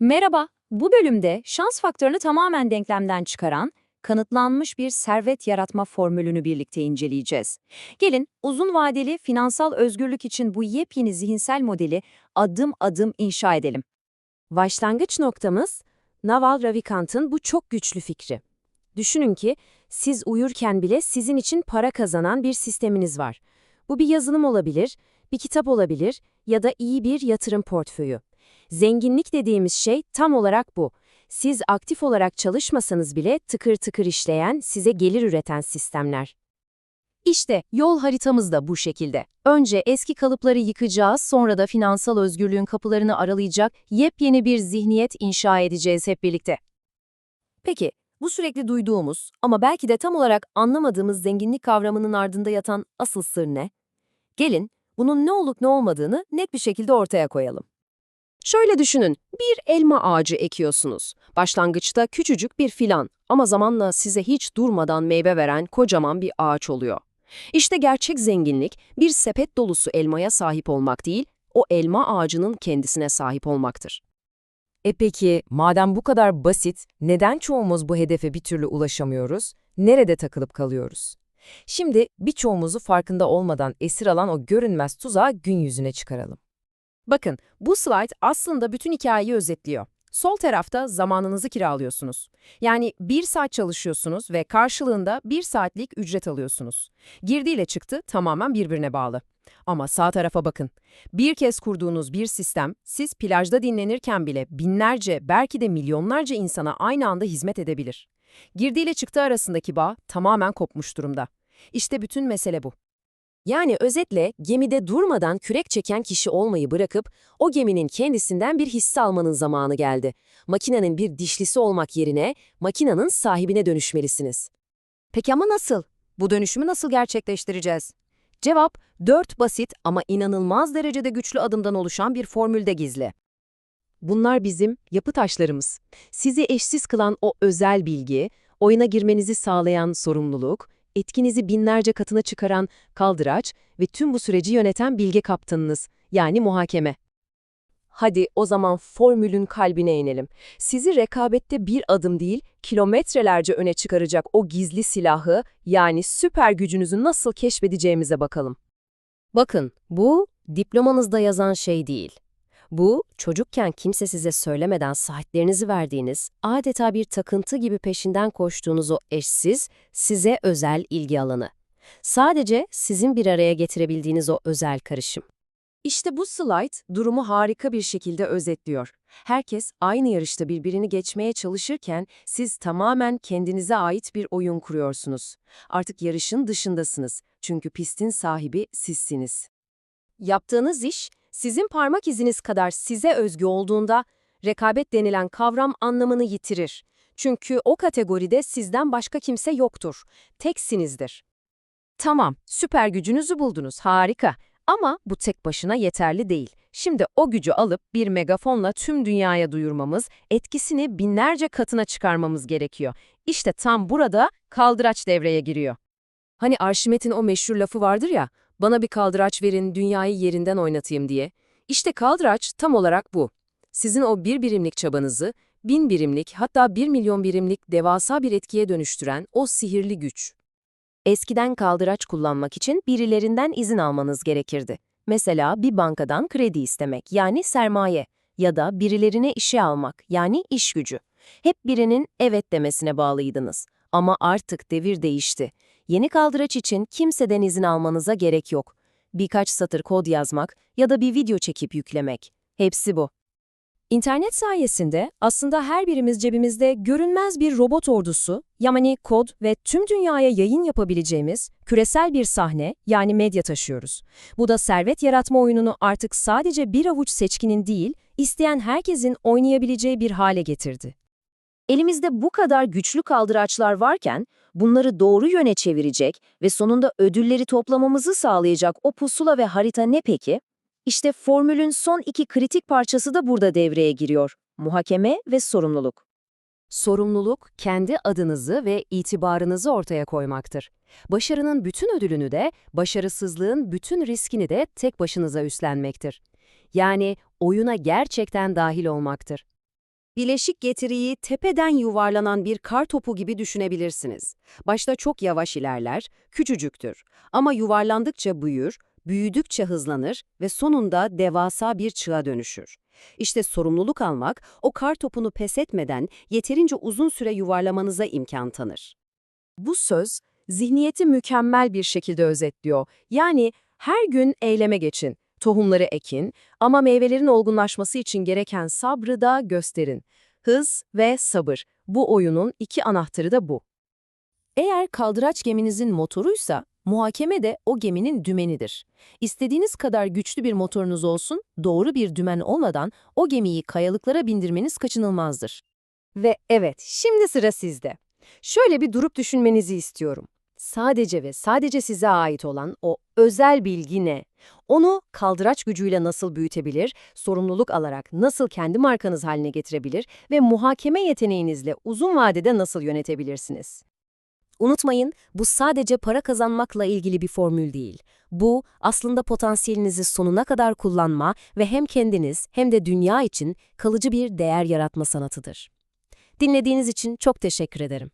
Merhaba, bu bölümde şans faktörünü tamamen denklemden çıkaran, kanıtlanmış bir servet yaratma formülünü birlikte inceleyeceğiz. Gelin, uzun vadeli finansal özgürlük için bu yepyeni zihinsel modeli adım adım inşa edelim. Başlangıç noktamız Naval Ravikant'ın bu çok güçlü fikri. Düşünün ki siz uyurken bile sizin için para kazanan bir sisteminiz var. Bu bir yazılım olabilir, bir kitap olabilir ya da iyi bir yatırım portföyü. Zenginlik dediğimiz şey tam olarak bu. Siz aktif olarak çalışmasanız bile tıkır tıkır işleyen, size gelir üreten sistemler. İşte yol haritamız da bu şekilde. Önce eski kalıpları yıkacağız, sonra da finansal özgürlüğün kapılarını aralayacak yepyeni bir zihniyet inşa edeceğiz hep birlikte. Peki, bu sürekli duyduğumuz ama belki de tam olarak anlamadığımız zenginlik kavramının ardında yatan asıl sır ne? Gelin, bunun ne olup ne olmadığını net bir şekilde ortaya koyalım. Şöyle düşünün, bir elma ağacı ekiyorsunuz. Başlangıçta küçücük bir filan ama zamanla size hiç durmadan meyve veren kocaman bir ağaç oluyor. İşte gerçek zenginlik bir sepet dolusu elmaya sahip olmak değil, o elma ağacının kendisine sahip olmaktır. E peki, madem bu kadar basit, neden çoğumuz bu hedefe bir türlü ulaşamıyoruz? Nerede takılıp kalıyoruz? Şimdi birçoğumuzu farkında olmadan esir alan o görünmez tuzağı gün yüzüne çıkaralım. Bakın, bu slide aslında bütün hikayeyi özetliyor. Sol tarafta zamanınızı kiralıyorsunuz. Yani bir saat çalışıyorsunuz ve karşılığında bir saatlik ücret alıyorsunuz. Girdi ile çıktı tamamen birbirine bağlı. Ama sağ tarafa bakın. Bir kez kurduğunuz bir sistem, siz plajda dinlenirken bile binlerce, belki de milyonlarca insana aynı anda hizmet edebilir. Girdi ile çıktı arasındaki bağ tamamen kopmuş durumda. İşte bütün mesele bu. Yani özetle gemide durmadan kürek çeken kişi olmayı bırakıp o geminin kendisinden bir hisse almanın zamanı geldi. Makinenin bir dişlisi olmak yerine makinenin sahibine dönüşmelisiniz. Peki ama nasıl? Bu dönüşümü nasıl gerçekleştireceğiz? Cevap, dört basit ama inanılmaz derecede güçlü adımdan oluşan bir formülde gizli. Bunlar bizim yapı taşlarımız. Sizi eşsiz kılan o özel bilgi, oyuna girmenizi sağlayan sorumluluk, etkinizi binlerce katına çıkaran kaldıraç ve tüm bu süreci yöneten bilge kaptanınız, yani muhakeme. Hadi o zaman formülün kalbine inelim. Sizi rekabette bir adım değil, kilometrelerce öne çıkaracak o gizli silahı, yani süper gücünüzü nasıl keşfedeceğimize bakalım. Bakın, bu diplomanızda yazan şey değil. Bu, çocukken kimse size söylemeden saatlerinizi verdiğiniz, adeta bir takıntı gibi peşinden koştuğunuz o eşsiz, size özel ilgi alanı. Sadece sizin bir araya getirebildiğiniz o özel karışım. İşte bu slide durumu harika bir şekilde özetliyor. Herkes aynı yarışta birbirini geçmeye çalışırken siz tamamen kendinize ait bir oyun kuruyorsunuz. Artık yarışın dışındasınız. Çünkü pistin sahibi sizsiniz. Yaptığınız iş sizin parmak iziniz kadar size özgü olduğunda rekabet denilen kavram anlamını yitirir. Çünkü o kategoride sizden başka kimse yoktur. Teksinizdir. Tamam, süper gücünüzü buldunuz, harika. Ama bu tek başına yeterli değil. Şimdi o gücü alıp bir megafonla tüm dünyaya duyurmamız, etkisini binlerce katına çıkarmamız gerekiyor. İşte tam burada kaldıraç devreye giriyor. Hani Arşimet'in o meşhur lafı vardır ya, bana bir kaldıraç verin, dünyayı yerinden oynatayım diye. İşte kaldıraç tam olarak bu. Sizin o bir birimlik çabanızı, bin birimlik hatta bir milyon birimlik devasa bir etkiye dönüştüren o sihirli güç. Eskiden kaldıraç kullanmak için birilerinden izin almanız gerekirdi. Mesela bir bankadan kredi istemek yani sermaye ya da birilerine işe almak yani iş gücü. Hep birinin evet demesine bağlıydınız. Ama artık devir değişti. Yeni kaldıraç için kimseden izin almanıza gerek yok. Birkaç satır kod yazmak ya da bir video çekip yüklemek. Hepsi bu. İnternet sayesinde aslında her birimiz cebimizde görünmez bir robot ordusu, yani kod ve tüm dünyaya yayın yapabileceğimiz küresel bir sahne yani medya taşıyoruz. Bu da servet yaratma oyununu artık sadece bir avuç seçkinin değil, isteyen herkesin oynayabileceği bir hale getirdi. Elimizde bu kadar güçlü kaldıraçlar varken, bunları doğru yöne çevirecek ve sonunda ödülleri toplamamızı sağlayacak o pusula ve harita ne peki? İşte formülün son iki kritik parçası da burada devreye giriyor. Muhakeme ve sorumluluk. Sorumluluk, kendi adınızı ve itibarınızı ortaya koymaktır. Başarının bütün ödülünü de, başarısızlığın bütün riskini de tek başınıza üstlenmektir. Yani oyuna gerçekten dahil olmaktır. Bileşik getiriyi tepeden yuvarlanan bir kar topu gibi düşünebilirsiniz. Başta çok yavaş ilerler, küçücüktür. Ama yuvarlandıkça büyür, büyüdükçe hızlanır ve sonunda devasa bir çığa dönüşür. İşte sorumluluk almak, o kar topunu pes etmeden yeterince uzun süre yuvarlamanıza imkan tanır. Bu söz zihniyeti mükemmel bir şekilde özetliyor. Yani her gün eyleme geçin, tohumları ekin ama meyvelerin olgunlaşması için gereken sabrı da gösterin. Hız ve sabır. Bu oyunun iki anahtarı da bu. Eğer kaldıraç geminizin motoruysa, muhakeme de o geminin dümenidir. İstediğiniz kadar güçlü bir motorunuz olsun, doğru bir dümen olmadan o gemiyi kayalıklara bindirmeniz kaçınılmazdır. Ve evet, şimdi sıra sizde. Şöyle bir durup düşünmenizi istiyorum. Sadece ve sadece size ait olan o özel bilgi ne? Onu kaldıraç gücüyle nasıl büyütebilir, sorumluluk alarak nasıl kendi markanız haline getirebilir ve muhakeme yeteneğinizle uzun vadede nasıl yönetebilirsiniz? Unutmayın, bu sadece para kazanmakla ilgili bir formül değil. Bu, aslında potansiyelinizi sonuna kadar kullanma ve hem kendiniz hem de dünya için kalıcı bir değer yaratma sanatıdır. Dinlediğiniz için çok teşekkür ederim.